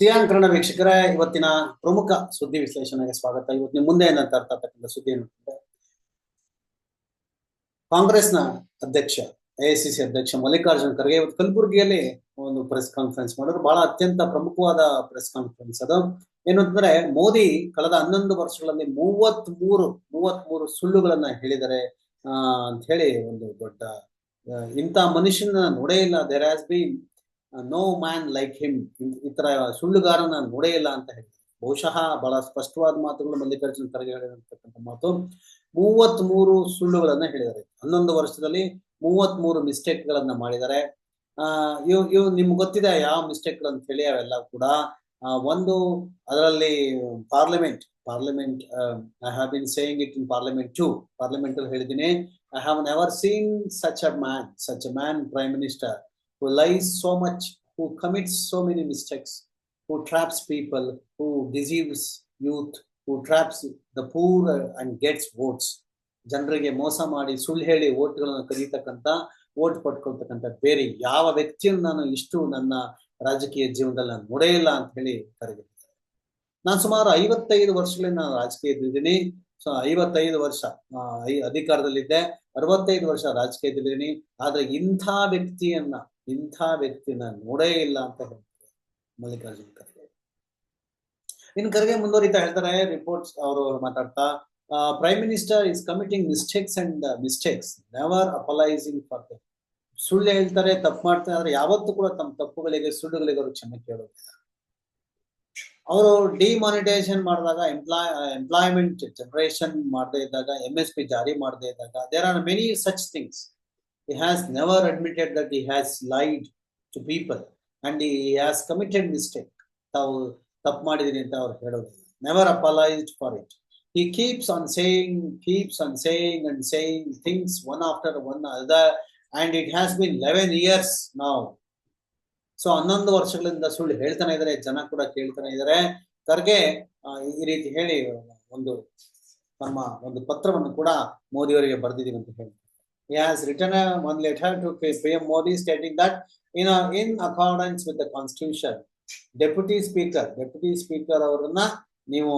Xi'an ವೀಕ್ಷಕರೇ, ಇವತ್ತಿನ ಪ್ರಮುಖ ಸುದ್ದಿ ವಿಶ್ಲೇಷಣೆಗೆ ಸ್ವಾಗತ. ಇವತ್ತು ನಿಮ್ಮ ಮುಂದೆ ಏನಂತ ಅರ್ಥ ಆಗ್ತಕ್ಕಂಥ ಸುದ್ದಿ ಏನಂತಂದ್ರೆ ಕಾಂಗ್ರೆಸ್ನ ಅಧ್ಯಕ್ಷ ಎಐಸಿಸಿ ಅಧ್ಯಕ್ಷ ಮಲ್ಲಿಕಾರ್ಜುನ್ ಖರ್ಗೆ ಇವತ್ತು ಕಲಬುರಗಿಯಲ್ಲಿ ಒಂದು ಪ್ರೆಸ್ ಕಾನ್ಫರೆನ್ಸ್ ಮಾಡಿದ್ರು. ಬಹಳ ಅತ್ಯಂತ ಪ್ರಮುಖವಾದ ಪ್ರೆಸ್ ಕಾನ್ಫರೆನ್ಸ್ ಅದು. ಏನು ಅಂತಂದ್ರೆ, ಮೋದಿ ಕಳೆದ ಹನ್ನೊಂದು ವರ್ಷಗಳಲ್ಲಿ ಮೂವತ್ತ್ ಮೂರು ಮೂವತ್ತ್ ಮೂರು ಸುಳ್ಳುಗಳನ್ನ ಹೇಳಿದರೆ ಅಂತ ಹೇಳಿ ಒಂದು ದೊಡ್ಡ ಇಂಥ ಮನುಷ್ಯನ ನೋಡೇ ಇಲ್ಲ. There has been no man like him ಈ ತರ ಸುಳ್ಳುಗಾರನ ನೋಡೇ ಇಲ್ಲ ಅಂತ ಹೇಳಿ. ಬಹುಶಃ ಬಹಳ ಸ್ಪಷ್ಟವಾದ ಮಾತುಗಳು ಮಲ್ಲಿಕಾರ್ಜುನ ಖರ್ಗೆ ಹೇಳಿರತಕ್ಕಂಥ ಮಾತು. ಮೂವತ್ತ್ ಮೂರು ಸುಳ್ಳುಗಳನ್ನ ಹೇಳಿದ್ದಾರೆ. ಹನ್ನೊಂದು ವರ್ಷದಲ್ಲಿ ಮೂವತ್ತ್ ಮೂರು ಮಿಸ್ಟೇಕ್ ಗಳನ್ನ ಮಾಡಿದ್ದಾರೆ. ಆ, ಇವ್ ಇವ್ ನಿಮ್ಗೆ ಗೊತ್ತಿದೆ ಯಾವ ಮಿಸ್ಟೇಕ್ ಅಂತ ಹೇಳಿ ಅವೆಲ್ಲ ಕೂಡ ಒಂದು ಅದರಲ್ಲಿ parliament parliament I have been saying it in parliament to parliament ಅಲ್ಲಿ ಹೇಳಿದ್ದೀನಿ I have never seen such a man such a man prime minister who lies so much, who commits so many mistakes, who traps people, who deceives youth, who traps the poor and gets votes. ಜನರಿಗೆ ಮೋಸ ಮಾಡಿ ಸುಳ್ಳು ಹೇಳಿ ಓಟ್ಗಳನ್ನು ಕದೀತಕ್ಕಂಥ vote ಪಡ್ಕೊಳ್ತಕ್ಕಂಥ ಬೇರೆ ಯಾವ ವ್ಯಕ್ತಿಯನ್ನು ನಾನು ಇಷ್ಟು ನನ್ನ ರಾಜಕೀಯ ಜೀವನದಲ್ಲಿ ನಾನು ನೋಡೇ ಇಲ್ಲ ಅಂತ ಹೇಳಿ ಕರೆದಿದ್ದಾರೆ. ನಾನು ಸುಮಾರು ಐವತ್ತೈದು ವರ್ಷಗಳಿಂದ ನಾನು ರಾಜಕೀಯದಲ್ಲಿದ್ದೀನಿ. ಸೊ ಐವತ್ತೈದು ವರ್ಷ ಅಧಿಕಾರದಲ್ಲಿದ್ದೆ ಅರವತ್ತೈದು ವರ್ಷ ರಾಜಕೀಯದಲ್ಲಿದ್ದೀನಿ. ಆದ್ರೆ ಇಂಥ ವ್ಯಕ್ತಿಯನ್ನ ಇಂಥ ವ್ಯಕ್ತಿನ ನೋಡೇ ಇಲ್ಲ ಅಂತ ಹೇಳ್ತಾರೆ ಮಲ್ಲಿಕಾರ್ಜುನ್ ಖರ್ಗೆ. ಇನ್ ಖರ್ಗೆ ಮುಂದುವರಿತಾ ಹೇಳ್ತಾರೆ ರಿಪೋರ್ಟ್ಸ್ ಅವರು ಮಾತಾಡ್ತಾ prime minister is committing mistakes and mistakes never apologising for the ಸುಳ್ಳು ಹೇಳ್ತಾರೆ, ತಪ್ಪು ಮಾಡ್ತಾರೆ, ಆದ್ರೆ ಯಾವತ್ತೂ ಕೂಡ ತಮ್ಮ ತಪ್ಪುಗಳಿಗೆ, ಸುಳ್ಳುಗಳಿಗೆ ಅವರು ಕ್ಷಮೆ ಕೇಳೋದಿಲ್ಲ. ಅವರು ಡಿಮಾನಿಟೈಸೇಷನ್ ಮಾಡಿದಾಗ ಎಂಪ್ಲಾಯ್ ಎಂಪ್ಲಾಯ್ಮೆಂಟ್ ಜನರೇಷನ್ ಮಾಡದೇ ಇದ್ದಾಗ ಎಂ ಎಸ್ ಪಿ ಜಾರಿ ಮಾಡದೇ ಇದ್ದಾಗ there are many such things he has never admitted that he has lied to people and he has committed mistake never apologised for it he keeps on saying keeps on saying and saying things one after one other and it has been 11 years now so ಹನ್ನೊಂದು ವರ್ಷಗಳಿಂದ ಸುಳ್ಳು ಹೇಳ್ತಾನೆ ಇದ್ದಾರೆ ಜನ ಕೂಡ ಕೇಳ್ತಾನೆ ಇದ್ದಾರೆ ಖರ್ಗೆ ಈ ರೀತಿ ಹೇಳಿ ಒಂದು ನಮ್ಮ ಒಂದು ಪತ್ರವನ್ನು ಕೂಡ ಮೋದಿಯವರಿಗೆ ಬರೆದಿದ್ದೀವಿ ಅಂತ ಹೇಳಿ he has written a one letter to PM Modi stating that in a, in accordance with the constitution, deputy speaker, deputy speaker ಅವರನ್ನ ನೀವು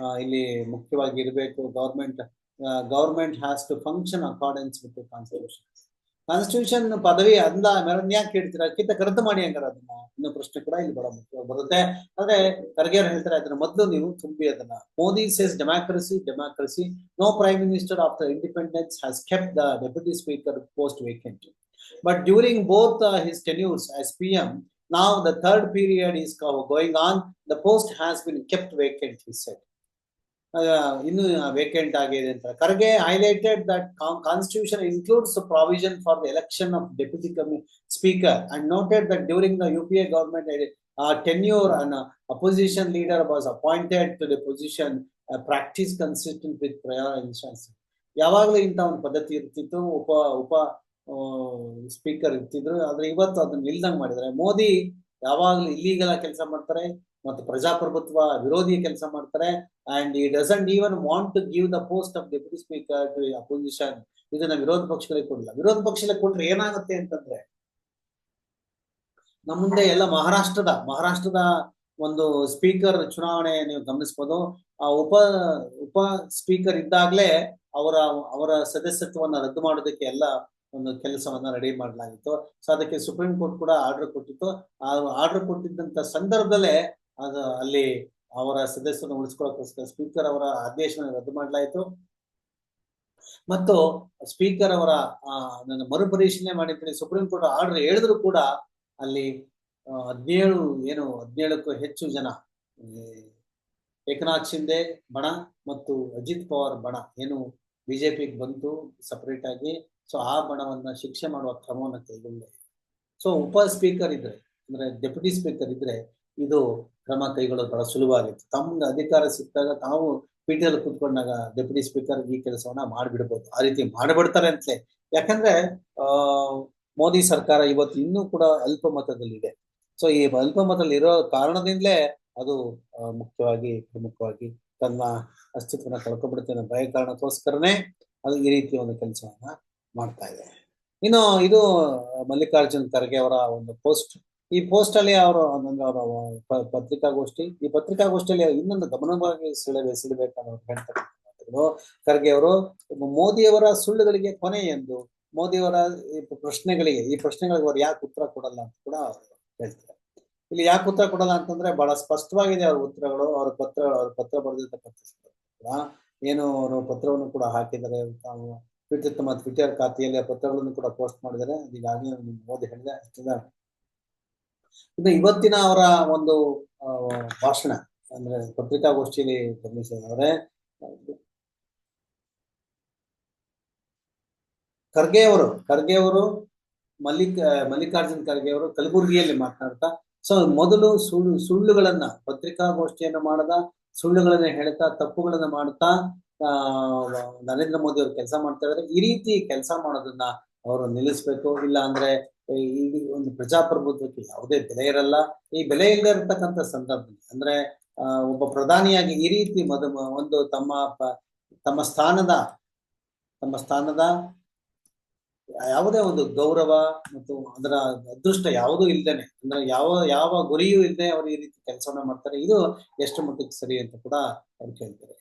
ಆ, ಇಲ್ಲಿ ಮುಖ್ಯವಾಗಿ ಇರಬೇಕು government government has to function accordance with constitution constitution ಪದವಿ ಅಂದ ಮೇಲನ್ ಯಾಕೆ ಕೇಳ್ತೀರಾ? ಅದಕ್ಕಿಂತ ಕರೆದು ಮಾಡಿ ಹಂಗಾರೆ ಅದನ್ನ. ಅನ್ನೋ ಪ್ರಶ್ನೆ ಕೂಡ ಇಲ್ಲಿ ಬರ ಮುಖ್ಯ ಬರುತ್ತೆ. ಆದ್ರೆ ಖರ್ಗೆ ಅವ್ರು ಹೇಳ್ತಾರೆ ಅದನ್ನ ಮೊದಲು ನೀವು ತುಂಬಿ ಅದನ್ನ. Modi says democracy democracy no prime minister of the independence has kept the deputy speaker post vacant but during both his tenures as P M now the third period is going on the post has been kept vacant his set ಇನ್ನು vacant ಆಗಿದೆ ಅಂತ. Kharge highlighted that constitution includes provision for the election of deputy speaker and noted that during the U P A government tenure an opposition leader was appointed to the position practice consistent with prior insurance ಯಾವಾಗಲೂ ಇಂಥ ಒಂದು ಪದ್ಧತಿ ಇರ್ತಿತ್ತು. ಉಪ ಉಪ speaker ಇರ್ತಿದ್ರು. ಆದ್ರೆ ಇವತ್ತು ಅದನ್ನ ನಿಲ್ದಂಗ್ ಮಾಡಿದ್ದಾರೆ. ಮೋದಿ ಯಾವಾಗಲೂ ಇಲ್ಲಿಗೆಲ್ಲ ಕೆಲಸ ಮಾಡ್ತಾರೆ. ಮತ್ತು ಪ್ರಜಾಪ್ರಭುತ್ವ, ವಿರೋಧಿ ಕೆಲಸ ಮಾಡ್ತಾರೆ. ಅಂಡ್ ಈ doesn't even want to give the post of deputy speaker to opposition ಇದನ್ನ ವಿರೋಧ ಪಕ್ಷಗಳಿಗೆ ಕೊಡಲ್ಲ. ವಿರೋಧ ಪಕ್ಷಗಳಿಗೆ ಕೊಟ್ರೆ ಏನಾಗುತ್ತೆ ಅಂತಂದ್ರೆ, ನಮ್ಮ ಮುಂದೆ ಎಲ್ಲ ಮಹಾರಾಷ್ಟ್ರದ ಮಹಾರಾಷ್ಟ್ರದ ಒಂದು ಸ್ಪೀಕರ್ ಚುನಾವಣೆ ನೀವು ಗಮನಿಸಬಹುದು ಆ ಉಪ ಉಪ ಸ್ಪೀಕರ್ ಇದ್ದಾಗಲೇ ಅವರ ಅವರ ಸದಸ್ಯತ್ವವನ್ನು ರದ್ದು ಮಾಡೋದಕ್ಕೆ ಎಲ್ಲ ಒಂದು ಕೆಲಸವನ್ನ ರೆಡಿ ಮಾಡಲಾಗಿತ್ತು. ಸೊ ಅದಕ್ಕೆ ಸುಪ್ರೀಂ ಕೋರ್ಟ್ ಕೂಡ ಆರ್ಡರ್ ಕೊಟ್ಟಿತ್ತು. ಆ ಆರ್ಡರ್ ಕೊಟ್ಟಿದ್ದಂತ ಸಂದರ್ಭದಲ್ಲೇ ಅದು ಅಲ್ಲಿ ಅವರ ಸದಸ್ಯರನ್ನು ಉಳಿಸ್ಕೊಳ್ಳೋಕ್ಕೋಸ್ಕರ ಸ್ಪೀಕರ್ ಅವರ ಆದೇಶವನ್ನು ರದ್ದು ಮಾಡಲಾಯಿತು. ಮತ್ತು ಸ್ಪೀಕರ್ ಅವರ ನನ್ನ ಮರುಪರಿಶೀಲನೆ ಮಾಡಿದ್ದೀನಿ ಸುಪ್ರೀಂ ಕೋರ್ಟ್ ಆರ್ಡರ್ ಹೇಳಿದ್ರು ಕೂಡ ಅಲ್ಲಿ ಹದಿನೇಳು, ಏನು, ಹದಿನೇಳಕ್ಕೂ ಹೆಚ್ಚು ಜನ ಏಕನಾಥ್ ಶಿಂದೆ ಬಣ ಮತ್ತು ಅಜಿತ್ ಪವಾರ್ ಬಣ, ಏನು ಬಿಜೆಪಿಗೆ ಬಂತು ಸಪರೇಟ್ ಆಗಿ. ಸೊ ಆ ಬಣವನ್ನ ಶಿಕ್ಷೆ ಮಾಡುವ ಕ್ರಮವನ್ನು ಕೈಗೊಂಡಿದೆ. ಸೊ ಉಪ ಸ್ಪೀಕರ್ ಇದ್ರೆ, ಅಂದ್ರೆ ಡೆಪ್ಯೂಟಿ ಸ್ಪೀಕರ್ ಇದ್ರೆ ಇದು ಕ್ರಮ ಕೈಗೊಳ್ಳೋದು ಬಹಳ ಸುಲಭ ಆಗಿತ್ತು ತಮ್ಗೆ ಅಧಿಕಾರ ಸಿಕ್ಕಾಗ ತಾವು ಪೀಠದಲ್ಲಿ ಕುತ್ಕೊಂಡಾಗ ಡೆಪ್ಯೂಟಿ ಸ್ಪೀಕರ್ ಈ ಕೆಲಸವನ್ನ ಮಾಡಿಬಿಡ್ಬೋದು. ಆ ರೀತಿ ಮಾಡಿಬಿಡ್ತಾರೆ ಅಂತಲೇ. ಯಾಕಂದ್ರೆ, ಆ, ಮೋದಿ ಸರ್ಕಾರ ಇವತ್ತು ಇನ್ನೂ ಕೂಡ ಅಲ್ಪಮತದಲ್ಲಿದೆ. ಸೊ ಈ ಅಲ್ಪಮತದಲ್ಲಿ ಇರೋ ಕಾರಣದಿಂದಲೇ ಅದು ಮುಖ್ಯವಾಗಿ, ಪ್ರಮುಖವಾಗಿ ತನ್ನ ಅಸ್ತಿತ್ವನ ಕಳ್ಕೊಬಿಡುತ್ತೆ ಅನ್ನೋ ಭಯ ಕಾರಣಕ್ಕೋಸ್ಕರನೇ ಅದು ಈ ರೀತಿಯ ಒಂದು ಕೆಲಸವನ್ನ ಮಾಡ್ತಾ ಇದೆ. ಇನ್ನು ಇದು ಮಲ್ಲಿಕಾರ್ಜುನ್ ಖರ್ಗೆ ಅವರ ಒಂದು ಪೋಸ್ಟ್ ಈ ಪೋಸ್ಟ್ ಅಲ್ಲಿ ಅವರು ಅಂದ್ರೆ ಅವರ ಪತ್ರಿಕಾಗೋಷ್ಠಿ, ಈ ಪತ್ರಿಕಾಗೋಷ್ಠಿಯಲ್ಲಿ ಇನ್ನೊಂದು ಗಮನವಾಗಿ ಸೆಳೆ ಸಿಡಬೇಕಾದ ಖರ್ಗೆ ಅವರು ಮೋದಿಯವರ ಸುಳ್ಳುಗಳಿಗೆ ಕೊನೆ ಎಂದು, ಮೋದಿಯವರ ಪ್ರಶ್ನೆಗಳಿಗೆ, ಈ ಪ್ರಶ್ನೆಗಳಿಗೆ ಅವ್ರು ಯಾಕೆ ಉತ್ತರ ಕೊಡಲ್ಲ ಅಂತ ಕೂಡ ಹೇಳ್ತಾರೆ. ಇಲ್ಲಿ ಯಾಕೆ ಉತ್ತರ ಕೊಡಲ್ಲ ಅಂತಂದ್ರೆ ಬಹಳ ಸ್ಪಷ್ಟವಾಗಿದೆ ಅವ್ರ ಉತ್ತರಗಳು, ಅವ್ರ ಪತ್ರ ಅವ್ರ ಪತ್ರ ಬರೆದಿರ್ತಕ್ಕಂಥ ಪತ್ರ ಏನು ಅವರು ಪತ್ರವನ್ನು ಕೂಡ ಹಾಕಿದ್ದಾರೆ ತಾವು ಟ್ವಿಟರ್ ತಮ್ಮ ಟ್ವಿಟರ್ ಖಾತೆಯಲ್ಲಿ ಪತ್ರಗಳನ್ನು ಕೂಡ ಪೋಸ್ಟ್ ಮಾಡಿದ್ದಾರೆ. ಈಗಾಗಲೇ ಮೋದಿ ಹೇಳಿದೆ ಇನ್ನು ಇವತ್ತಿನ ಅವರ ಒಂದು ಭಾಷಣ, ಅಂದ್ರೆ ಪತ್ರಿಕಾಗೋಷ್ಠಿಯಲ್ಲಿ ಗಮನಿಸಿದರೆ ಖರ್ಗೆ ಅವರು ಖರ್ಗೆ ಅವರು, ಮಲ್ಲಿಕ, ಮಲ್ಲಿಕಾರ್ಜುನ್ ಖರ್ಗೆ ಅವರು ಕಲಬುರಗಿಯಲ್ಲಿ ಮಾತನಾಡ್ತಾ, ಸೊ ಮೊದಲು ಸುಳ್ಳು, ಸುಳ್ಳುಗಳನ್ನ, ಪತ್ರಿಕಾಗೋಷ್ಠಿಯನ್ನು ಮಾಡದ, ಸುಳ್ಳುಗಳನ್ನ ಹೇಳ್ತಾ, ತಪ್ಪುಗಳನ್ನ ಮಾಡ್ತಾ ನರೇಂದ್ರ ಮೋದಿ ಅವರು ಕೆಲಸ ಮಾಡ್ತಾ ಇದ್ದಾರೆ ಈ ರೀತಿ ಕೆಲಸ ಮಾಡೋದನ್ನ ಅವರು ನಿಲ್ಲಿಸ್ಬೇಕು. ಇಲ್ಲ ಅಂದ್ರೆ ಈ ಒಂದು ಪ್ರಜಾಪ್ರಭುತ್ವಕ್ಕೆ ಯಾವುದೇ ಬೆಲೆ ಇರಲ್ಲ ಈ ಬೆಲೆ ಇಲ್ಲದೆ ಇರತಕ್ಕಂಥ ಸಂದರ್ಭದಲ್ಲಿ, ಅಂದ್ರೆ ಒಬ್ಬ ಪ್ರಧಾನಿಯಾಗಿ ಈ ರೀತಿ ಮದ, ಒಂದು ತಮ್ಮ ತಮ್ಮ ಸ್ಥಾನದ ತಮ್ಮ ಸ್ಥಾನದ ಯಾವುದೇ ಒಂದು ಗೌರವ ಮತ್ತು ಅದರ ಅದೃಷ್ಟ ಯಾವುದೂ ಇಲ್ದೇನೆ, ಅಂದ್ರೆ ಯಾವ ಯಾವ ಗುರಿಯೂ ಇಲ್ಲದೆ ಅವರು ಈ ರೀತಿ ಕೆಲಸವನ್ನ ಮಾಡ್ತಾರೆ. ಇದು ಎಷ್ಟು ಮಟ್ಟಕ್ಕೆ ಸರಿ ಅಂತ ಕೂಡ ಅವ್ರು ಕೇಳ್ತಾರೆ.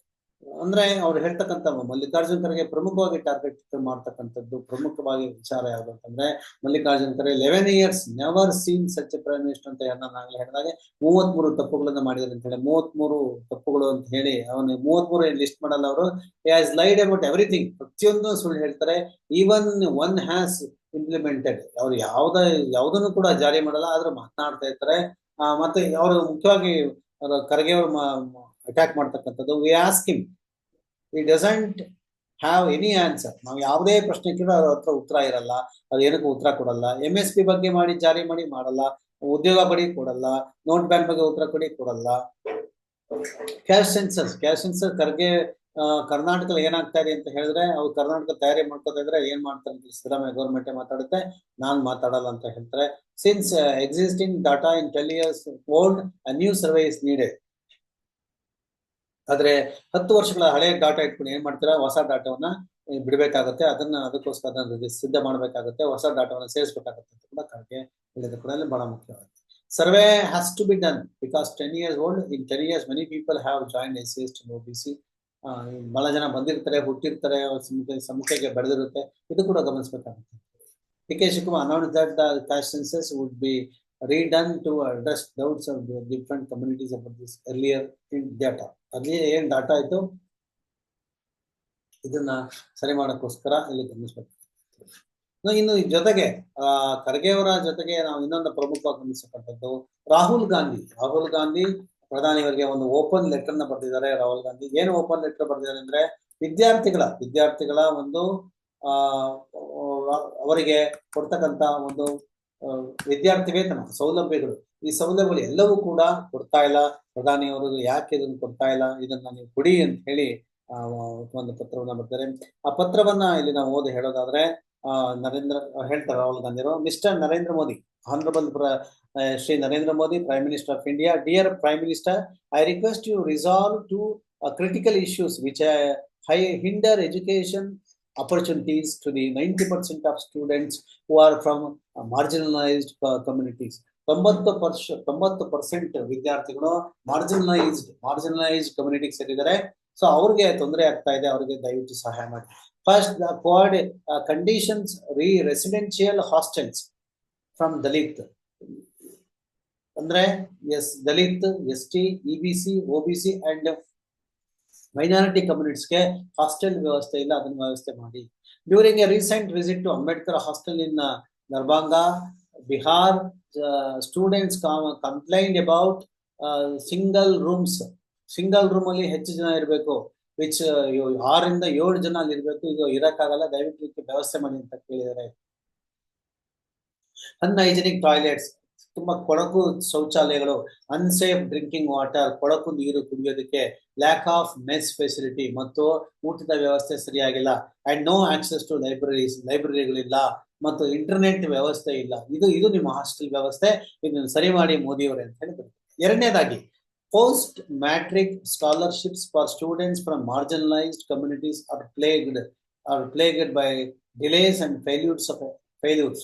ಅಂದ್ರೆ ಅವ್ರು ಹೇಳ್ತಕ್ಕಂಥ ಮಲ್ಲಿಕಾರ್ಜುನ್ ಖರ್ಗೆ ಪ್ರಮುಖವಾಗಿ ಟಾರ್ಗೆಟ್ ಮಾಡ್ತಕ್ಕಂಥದ್ದು, ಪ್ರಮುಖವಾಗಿ ವಿಚಾರ ಯಾವುದು ಅಂತಂದ್ರೆ Mallikarjun Kharge eleven years never seen such prime minister ಅಂತ ನಾನು ಹೇಳಿದಾಗೆ ಮೂವತ್ ಮೂರು ತಪ್ಪುಗಳನ್ನ ಮಾಡಿದ್ದಾರೆ ಅಂತ ಹೇಳಿ, ಮೂವತ್ಮೂರು ತಪ್ಪುಗಳು ಅಂತ ಹೇಳಿ ಅವನು ಮೂವತ್ಮೂರು ಲಿಸ್ಟ್ ಮಾಡಲ್ಲ ಅವರು. ಹ್ಯಾಸ್ ಲೈಡ್ ಅಬೌಟ್ ಎವ್ರಿಥಿಂಗ್ ಪ್ರತಿಯೊಂದು ಸುಳ್ಳು ಹೇಳ್ತಾರೆ. ಈವನ್ ಒನ್ ಹ್ಯಾಸ್ ಇಂಪ್ಲಿಮೆಂಟೆಡ್ ಅವ್ರು ಯಾವ್ದ, ಯಾವ್ದನ್ನು ಕೂಡ ಜಾರಿ ಮಾಡಲ್ಲ, ಆದ್ರೆ ಮಾತನಾಡ್ತಾ ಇರ್ತಾರೆ. ಮತ್ತೆ ಅವರು ಮುಖ್ಯವಾಗಿ ಖರ್ಗೆ ಅಟ್ಯಾಕ್ ಮಾಡ್ತಕ್ಕಂಥದ್ದು we ask we doesn't have any answer ನಾವು ಯಾವುದೇ ಪ್ರಶ್ನೆ ಕೇಳೋ ಅದ್ರ ಹತ್ರ ಉತ್ತರ ಇರಲ್ಲ ಅದು ಏನಕ್ಕೂ ಉತ್ತರ ಕೊಡಲ್ಲ. ಎಂ ಎಸ್ ಪಿ ಬಗ್ಗೆ ಮಾಡಿ, ಜಾರಿ ಮಾಡಿ ಮಾಡಲ್ಲ. ಉದ್ಯೋಗ ಬಡಿ ಕೊಡಲ್ಲ. ನೋಟ್ ಬ್ಯಾನ್ ಬಗ್ಗೆ ಉತ್ತರ ಕೊಡಿ ಕೊಡಲ್ಲ. Caste census caste census Kharge ಕರ್ನಾಟಕದಲ್ಲಿ ಏನಾಗ್ತಾ ಇದೆ ಅಂತ ಹೇಳಿದ್ರೆ, ಅವ್ರು ಕರ್ನಾಟಕ ತಯಾರಿ ಮಾಡ್ಕೋತಾ ಇದ್ರೆ ಏನ್ ಮಾಡ್ತಾರೆ ಅಂತ ಸಿದ್ದರಾಮಯ್ಯ ಗೌರ್ಮೆಂಟ್ ಮಾತಾಡುತ್ತೆ, ನಾನ್ ಮಾತಾಡಲ್ಲ ಅಂತ ಹೇಳ್ತಾರೆ. Since existing data in ten years old new survey is needed ಆದ್ರೆ ಹತ್ತು ವರ್ಷಗಳ ಹಳೆ ಡಾಟಾ ಇಟ್ಕೊಂಡು ಏನ್ ಮಾಡ್ತೀರಾ? ಹೊಸ ಡಾಟಾವನ್ನ ಬಿಡಬೇಕಾಗುತ್ತೆ. ಅದನ್ನ ಅದಕ್ಕೋಸ್ಕರ ಸಿದ್ಧ ಮಾಡಬೇಕಾಗುತ್ತೆ. ಹೊಸ ಡಾಟಾವನ್ನ ಸೇರಿಸಬೇಕಾಗುತ್ತೆ ಅಂತ ಕೂಡ ಖರ್ಗೆ ಹೇಳಿದ ಕೂಡ ಬಹಳ ಮುಖ್ಯವಾಗಿದೆ. Survey has to be done because ten years old in ten years many people have join S C S T O B C ಬಹಳ ಜನ ಬಂದಿರ್ತಾರೆ, ಹುಟ್ಟಿರ್ತಾರೆ ಸಮುಖಕ್ಕೆ ಬೆಳೆದಿರುತ್ತೆ. ಇದು ಕೂಡ ಗಮನಿಸಬೇಕಾಗುತ್ತೆ. D K Shivakumar announce that the caste census would be redone to address doubts of the different communities about this earlier data. ಅಲ್ಲಿ ಏನ್ ಡಾಟಾ ಆಯ್ತು? ಇದನ್ನ ಸರಿ ಮಾಡಕ್ಕೋಸ್ಕರ ಇಲ್ಲಿ ಗಮನಿಸಬೇಕು. ಇನ್ನು- ಜೊತೆಗೆ, ಆ, ಖರ್ಗೆಯವರ ಜೊತೆಗೆ ನಾವು ಇನ್ನೊಂದು ಪ್ರಮುಖವಾಗಿ ಗಮನಿಸತಕ್ಕಂಥದ್ದು ರಾಹುಲ್ ಗಾಂಧಿ. ರಾಹುಲ್ ಗಾಂಧಿ ಪ್ರಧಾನಿಯವರಿಗೆ ಒಂದು ಓಪನ್ ಲೆಟರ್ನ ಬರೆದಿದ್ದಾರೆ. ರಾಹುಲ್ ಗಾಂಧಿ ಏನು ಓಪನ್ ಲೆಟರ್ ಬರೆದಿದ್ದಾರೆ ಅಂದ್ರೆ ವಿದ್ಯಾರ್ಥಿಗಳ ವಿದ್ಯಾರ್ಥಿಗಳ ಒಂದು, ಆ, ಅವರಿಗೆ ಕೊಡ್ತಕ್ಕಂತ ಒಂದು ವಿದ್ಯಾರ್ಥಿ ವೇತನ ಸೌಲಭ್ಯಗಳು. ಈ ಸೌಲಭ್ಯಗಳು ಎಲ್ಲವೂ ಕೂಡ ಕೊಡ್ತಾ ಇಲ್ಲ. ಪ್ರಧಾನಿಯವರು ಯಾಕೆ ಇದನ್ನು ಕೊಡ್ತಾ ಇಲ್ಲ? ಇದನ್ನ ನೀವು ಕೊಡಿ ಅಂತ ಹೇಳಿ ಒಂದು ಪತ್ರವನ್ನ ಬರ್ತಾರೆ ಆ ಪತ್ರವನ್ನ ಇಲ್ಲಿ ನಾವು ಓದಿ ಹೇಳೋದಾದ್ರೆ ಆ ನರೇಂದ್ರ ಹೇಳ್ತಾರೆ ರಾಹುಲ್ ಗಾಂಧಿ ಅವರು mister Narendra Modi honourable Shri Narendra Modi prime minister of India dear prime minister I request you resolve two critical issues which high hinder education opportunities to the 90% of students who are from uh, marginalized uh, communities. ತೊಂಬತ್ತು ಪರ್ಶ ತೊಂಬತ್ತು percent ವಿದ್ಯಾರ್ಥಿಗಳು marginalised marginalised ಕಮ್ಯುನಿಟಿಗೆ ಸೇರಿದ್ದಾರೆ so ಅವ್ರಿಗೆ ತೊಂದರೆ ಆಗ್ತಾ ಇದೆ, ಅವ್ರಿಗೆ ದಯವಿಟ್ಟು ಸಹಾಯ ಮಾಡಿ. ಫಸ್ಟ್ ದ ಕೋಡ್ ಕಂಡೀಷನ್ಸ್ ರೀ ರೆಸಿಡೆನ್ಶಿಯಲ್ ಹಾಸ್ಟೆಲ್ಸ್ ಫ್ರಮ್ ದಲಿತ್ ಅಂದ್ರೆ S Dalit S T E B C O B C and minority ಕಮ್ಯುನಿಟೀಸ್ಗೆ hostel ವ್ಯವಸ್ಥೆ ಇಲ್ಲ, ಅದನ್ನ ವ್ಯವಸ್ಥೆ ಮಾಡಿ. During a recent visit to Ambedkar hostel in Darbhanga Bihar students complaint about single rooms single room ಅಲ್ಲಿ ಹೆಚ್ಚು ಜನ ಇರಬೇಕು. ವಿಚ್ ಆರಿಂದ ಏಳು ಜನ ಅಲ್ಲಿ ಇರಬೇಕು. ಇದು ಇರಕ್ಕಾಗಲ್ಲ. ದಯವಿಟ್ಟು ವ್ಯವಸ್ಥೆ ಮಾಡಿ ಅಂತ ಕೇಳಿದ್ದಾರೆ. ಅನ್ಹೈಜಿನಿಕ್ ಟಾಯ್ಲೆಟ್ಸ್ ತುಂಬಾ ಕೊಳಕು ಶೌಚಾಲಯಗಳು ಅನ್ಸೇಫ್ ಡ್ರಿಂಕಿಂಗ್ ವಾಟರ್ ಕೊಳಕು ನೀರು ಕುಡಿಯೋದಕ್ಕೆ ಲ್ಯಾಕ್ ಆಫ್ ಮೆಸ್ ಫೆಸಿಲಿಟಿ ಮತ್ತು ಊಟದ ವ್ಯವಸ್ಥೆ ಸರಿಯಾಗಿಲ್ಲ. And no access to libraries ಲೈಬ್ರರಿಗಳಿಲ್ಲ ಮತ್ತು ಇಂಟರ್ನೆಟ್ ವ್ಯವಸ್ಥೆ ಇಲ್ಲ. ಇದು ಇದು ನಿಮ್ಮ ಹಾಸ್ಟೆಲ್ ವ್ಯವಸ್ಥೆ. ಇದನ್ನು ಸರಿ ಮಾಡಿ ಮೋದಿಯವರೇ ಅಂತ ಹೇಳಿ ಎರಡನೇದಾಗಿ post matric scholarships for students from marginalised communities are plagued are plagued by delays and failures of failures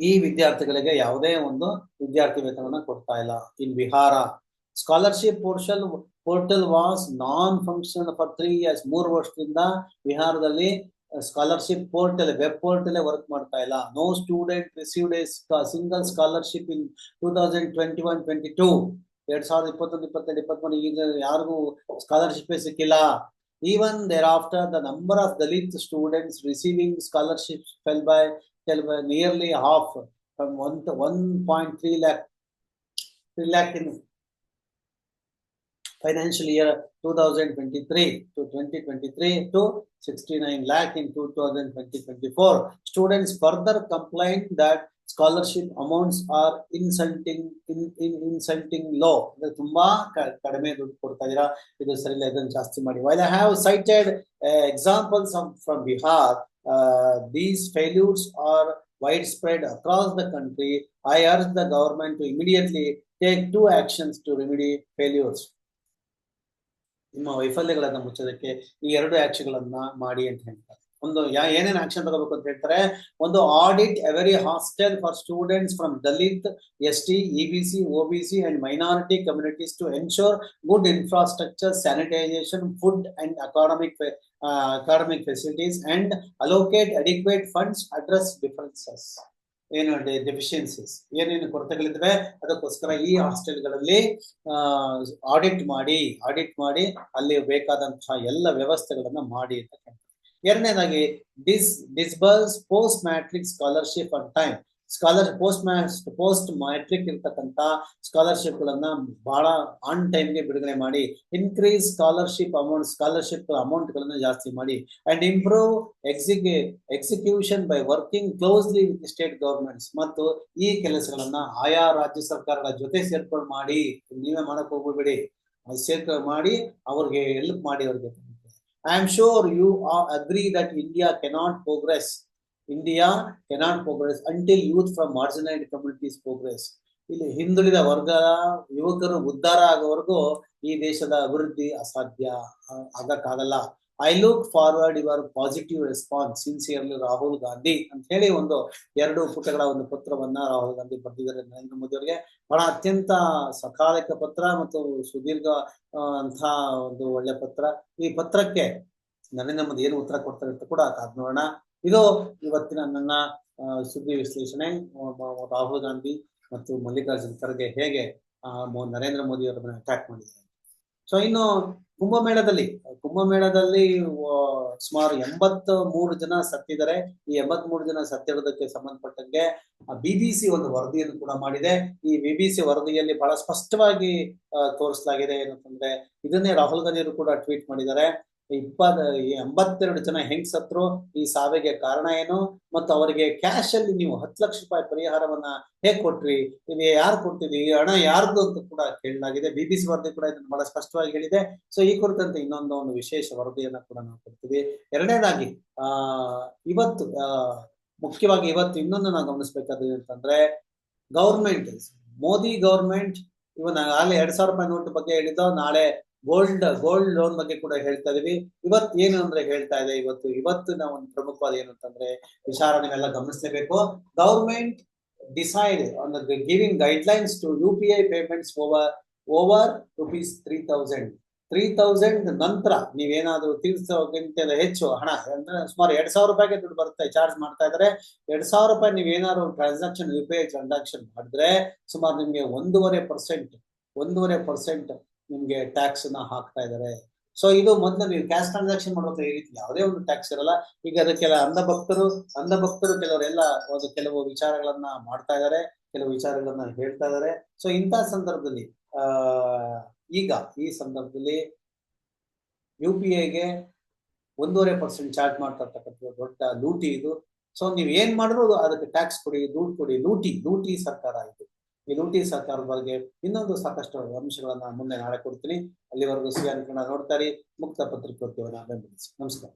ಈ ವಿದ್ಯಾರ್ಥಿಗಳಿಗೆ ಯಾವುದೇ ಒಂದು ವಿದ್ಯಾರ್ಥಿ ವೇತನವನ್ನ ಕೊಡ್ತಾ ಇಲ್ಲ. In Bihar scholarship portal portal was non function for three years ಮೂರು ವರ್ಷದಿಂದ ಬಿಹಾರದಲ್ಲಿ scholarship portal web portal work ಮಾಡ್ತಾ ಇಲ್ಲ. No student received a single scholarship in two thousand twenty one twenty two ಎರಡ್ ಸಾವಿರದ ಇಪ್ಪತ್ತೊಂದು, ಇಪ್ಪತ್ತೆರಡು, ಇಪ್ಪತ್ಮೂರು ಈಗ ಯಾರಿಗೂ ಸ್ಕಾಲರ್ಶಿಪ್ ಸಿಕ್ಕಿಲ್ಲ. Even thereafter the number of Dalit students receiving scholarship fell by Fell by nearly half from one one point three lakh three lakh in financial year 2023 to 2023 to 69 lakh in 2020-24. Students further complained that scholarship amounts are insulting in, in insulting low. ಅಂದ್ರೆ ತುಂಬಾ ಕ- ಕಡಿಮೆ ದುಡ್ಡು ಕೊಡ್ತಾ ಇದೀರಾ ಇದು ಸರಿ ಇಲ್ಲ ಇದನ್ನು ಜಾಸ್ತಿ ಮಾಡಿ while I have cited examples from Bihar these failures are widespread across the country. I urge the government to immediately take two actions to remedy failures. ನಿಮ್ಮ ವೈಫಲ್ಯಗಳನ್ನ ಮುಚ್ಚೋದಕ್ಕೆ ಈ ಎರಡು ಆಕ್ಷನ್ಗಳನ್ನ ಮಾಡಿ ಅಂತ ಹೇಳ್ತಾರೆ ಒಂದು ಯಾ ಏನೇನು ಆಕ್ಷನ್ ತಗೋಬೇಕು ಅಂತ ಹೇಳ್ತಾರೆ? ಒಂದು audit every hostel for students from Dalit S T E B C O B C and minority communities to ensure good infrastructure sanitisation food and academic academic facilities and allocate adequate funds address differences ಏನು deficiencies ಏನೇನು ಕೊರತೆಗಳಿದ್ರೆ ಅದಕ್ಕೋಸ್ಕರ ಈ ಹಾಸ್ಟೆಲ್ಗಳಲ್ಲಿ audit ಮಾಡಿ audit ಮಾಡಿ ಅಲ್ಲಿ ಬೇಕಾದಂತಹ ಎಲ್ಲ ವ್ಯವಸ್ಥೆಗಳನ್ನ ಮಾಡಿ ಅಂತ. ಎರಡನೇದಾಗಿ dis disburse post matric scholarship and time scholarship post post matric ಇರ್ತಕ್ಕಂತ ಸ್ಕಾಲರ್ಶಿಪ್ ಗಳನ್ನ ಬಹಳ ಆನ್ ಟೈಮ್ಗೆ ಬಿಡುಗಡೆ ಮಾಡಿ increase scholarship amount scholarship amount ಗಳನ್ನ ಜಾಸ್ತಿ ಮಾಡಿ and improve execu execution by working closely with state governments ಮತ್ತು ಈ ಕೆಲಸಗಳನ್ನ ಆಯಾ ರಾಜ್ಯ ಸರ್ಕಾರಗಳ ಜೊತೆ ಸೇರ್ಕೊಂಡು ಮಾಡಿ. ನೀವೇ ಮಾಡಕ್ ಹೋಗ್ಬಿಡಿ ಸೇರ್ಕೊಂಡು ಮಾಡಿ, ಅವ್ರಿಗೆ ಹೆಲ್ಪ್ ಮಾಡಿ ಅವ್ರಿಗೆ. I am sure you are agree that India cannot progress India cannot progress until youth from marginalised communities progress ಇಲ್ಲಿ ಹಿಂದುಳಿದ ವರ್ಗದ ಯುವಕರು ಉದ್ಧಾರ ಆಗೋವರೆಗೂ ಈ ದೇಶದ ಅಭಿವೃದ್ಧಿ ಅಸಾಧ್ಯ ಆಗಕ್ಕಾಗಲ್ಲ. I look forward your positive response sincerely Rahul Gandhi ಅಂತ ಹೇಳಿ ಒಂದು ಎರಡು ಪುಟಗಳ ಒಂದು ಪತ್ರವನ್ನ ರಾಹುಲ್ ಗಾಂಧಿ ಬರೆದಿದ್ದಾರೆ ನರೇಂದ್ರ ಮೋದಿ ಅವರಿಗೆ. ಬಹಳ ಅತ್ಯಂತ ಸಕಾಲಿಕ ಪತ್ರ ಮತ್ತು ಸುದೀರ್ಘ ಅಂತ ಒಂದು ಒಳ್ಳೆ ಪತ್ರ. ಈ ಪತ್ರಕ್ಕೆ ನರೇಂದ್ರ ಮೋದಿ ಏನು ಉತ್ತರ ಕೊಡ್ತಾರೆ ಅಂತ ಕೂಡ ಕಾದ್ ನೋಡೋಣ. ಇದು ಇವತ್ತಿನ ನನ್ನ ಸುದ್ದಿ ವಿಶ್ಲೇಷಣೆ. ರಾಹುಲ್ ಗಾಂಧಿ ಮತ್ತು ಮಲ್ಲಿಕಾರ್ಜುನ್ ಖರ್ಗೆ ಹೇಗೆ ನರೇಂದ್ರ ಮೋದಿ ಅವರನ್ನ ಅಟ್ಯಾಕ್ ಮಾಡಿದ್ದಾರೆ. ಸೊ ಇನ್ನು ಕುಂಭಮೇಳದಲ್ಲಿ ಕುಂಭಮೇಳದಲ್ಲಿ ಸುಮಾರು ಎಂಬತ್ತ ಮೂರು ಜನ ಸತ್ತಿದ್ದಾರೆ. ಈ ಎಂಬತ್ ಮೂರು ಜನ ಸತ್ತಿರೋದಕ್ಕೆ ಸಂಬಂಧಪಟ್ಟಂಗೆ ಬಿಬಿಸಿ ಒಂದು ವರದಿಯನ್ನು ಕೂಡ ಮಾಡಿದೆ. ಈ ಬಿಬಿಸಿ ವರದಿಯಲ್ಲಿ ಬಹಳ ಸ್ಪಷ್ಟವಾಗಿ ತೋರಿಸಲಾಗಿದೆ ಏನಂತಂದ್ರೆ, ಇದನ್ನೇ ರಾಹುಲ್ ಗಾಂಧಿಯವರು ಕೂಡ ಟ್ವೀಟ್ ಮಾಡಿದ್ದಾರೆ. ಇಪ್ಪತ್ ಎಂಬತ್ತೆರಡು ಜನ ಹೆಂಗ್ ಸತ್ರು, ಈ ಸಾವಿಗೆ ಕಾರಣ ಏನು? ಮತ್ತು ಅವರಿಗೆ ಕ್ಯಾಶ್ ಅಲ್ಲಿ ನೀವು ಹತ್ತು ಲಕ್ಷ ರೂಪಾಯಿ ಪರಿಹಾರವನ್ನ ಹೇಗ್ ಕೊಟ್ರಿ? ಇದು ಯಾರು ಕೊಡ್ತೀವಿ ಈ ಹಣ ಯಾರ್ದು ಅಂತ ಕೂಡ ಕೇಳಲಾಗಿದೆ. ಸಿ ವರದಿ ಕೂಡ ಇದನ್ನು ಬಹಳ ಸ್ಪಷ್ಟವಾಗಿ ಹೇಳಿದೆ. ಸೊ ಈ ಕುರಿತಂತೆ ಇನ್ನೊಂದು ಒಂದು ವಿಶೇಷ ವರದಿಯನ್ನ ಕೂಡ ನಾವು ಕೊಡ್ತೀವಿ. ಎರಡನೇದಾಗಿ, ಆ, ಇವತ್ತು ಮುಖ್ಯವಾಗಿ ಇವತ್ತು ಇನ್ನೊಂದು ನಾವು ಗಮನಿಸಬೇಕಾದ ಅಂತಂದ್ರೆ ಗೌರ್ಮೆಂಟ್ ಮೋದಿ ಗೌರ್ಮೆಂಟ್ ಇವನ್ ಆಗಲೇ ಎರಡ್ ಸಾವಿರ ರೂಪಾಯಿ ನೋಟ್ ಬಗ್ಗೆ ಹೇಳಿದ್ದೋ, ನಾಳೆ ಗೋಲ್ಡ್ ಗೋಲ್ಡ್ ಲೋನ್ ಬಗ್ಗೆ ಕೂಡ ಹೇಳ್ತಾ ಇದೀವಿ. ಇವತ್ತು ಏನು ಅಂದ್ರೆ ಹೇಳ್ತಾ ಇದೆ? ಇವತ್ತು ಇವತ್ತು ನಾವು ಒಂದು ಪ್ರಮುಖವಾದ ಏನು ಅಂತಂದ್ರೆ ವಿಚಾರ ನೀವೆಲ್ಲ ಗಮನಿಸಲೇಬೇಕು. Government decide on the giving guidelines to U P I payments over over rupees three thousand three thousand ನಂತರ ನೀವೇನಾದ್ರೂ ತೀರ್ಸೋಕ್ಕಿಂತ ಹೆಚ್ಚು ಹಣ, ಅಂದ್ರೆ ಸುಮಾರು ಎರಡ್ ಸಾವಿರ ರೂಪಾಯಿಗೆ ದುಡ್ಡು ಬರುತ್ತೆ, ಚಾರ್ಜ್ ಮಾಡ್ತಾ ಇದ್ರೆ ಎರಡ್ ಸಾವಿರ ರೂಪಾಯಿ ನೀವೇನಾದ್ರು transaction U P I transaction ಮಾಡಿದ್ರೆ ಸುಮಾರು ನಿಮ್ಗೆ ಒಂದೂವರೆ ಪರ್ಸೆಂಟ್ ಒಂದೂವರೆ ಪರ್ಸೆಂಟ್ ನಿಮ್ಗೆ ಟ್ಯಾಕ್ಸ್ನ ಹಾಕ್ತಾ ಇದಾರೆ. ಸೊ ಇದು ಮೊದಲು ನೀವು ಕ್ಯಾಶ್ ಟ್ರಾನ್ಸಾಕ್ಷನ್ ಮಾಡುವಂತ ಈ ರೀತಿ ಯಾವುದೇ ಒಂದು ಟ್ಯಾಕ್ಸ್ ಇರಲ್ಲ. ಈಗ ಅದಕ್ಕೆಲ್ಲ ಅಂಧ ಭಕ್ತರು ಅಂಧ ಭಕ್ತರು ಕೆಲವರೆಲ್ಲ ಒಂದು ಕೆಲವು ವಿಚಾರಗಳನ್ನ ಮಾಡ್ತಾ ಇದ್ದಾರೆ ಕೆಲವು ವಿಚಾರಗಳನ್ನ ಹೇಳ್ತಾ ಇದ್ದಾರೆ ಸೊ ಇಂಥ ಸಂದರ್ಭದಲ್ಲಿ, ಆ, ಈಗ ಈ ಸಂದರ್ಭದಲ್ಲಿ ಯು ಪಿ ಐಗೆ ಒಂದೂವರೆ ಪರ್ಸೆಂಟ್ ಚಾರ್ಜ್ ಮಾಡ್ತಾ ದೊಡ್ಡ ಲೂಟಿ ಇದು. ಸೊ ನೀವು ಏನ್ ಮಾಡಿದ್ರು ಅದಕ್ಕೆ ಟ್ಯಾಕ್ಸ್ ಕೊಡಿ, ದುಡ್ಡು ಕೊಡಿ, ಲೂಟಿ ಲೂಟಿ ಸರ್ಕಾರ ಇದು. ಈ ಲೂಟಿ ಸರ್ಕಾರದ ಬಗ್ಗೆ ಇನ್ನೊಂದು ಸಾಕಷ್ಟು ಅಂಶಗಳನ್ನ ಮುಂದೆ ನಾಳೆ ಕೊಡ್ತೀನಿ. ಅಲ್ಲಿವರೆಗೂ ಸಿ ಅನ್ಕೊಂಡ ನೋಡ್ತಾರೆ ಮುಕ್ತ ಪತ್ರಿಕೋದ್ಯಮನ ಬೆಂಬಲಿಸಿ. ನಮಸ್ಕಾರ.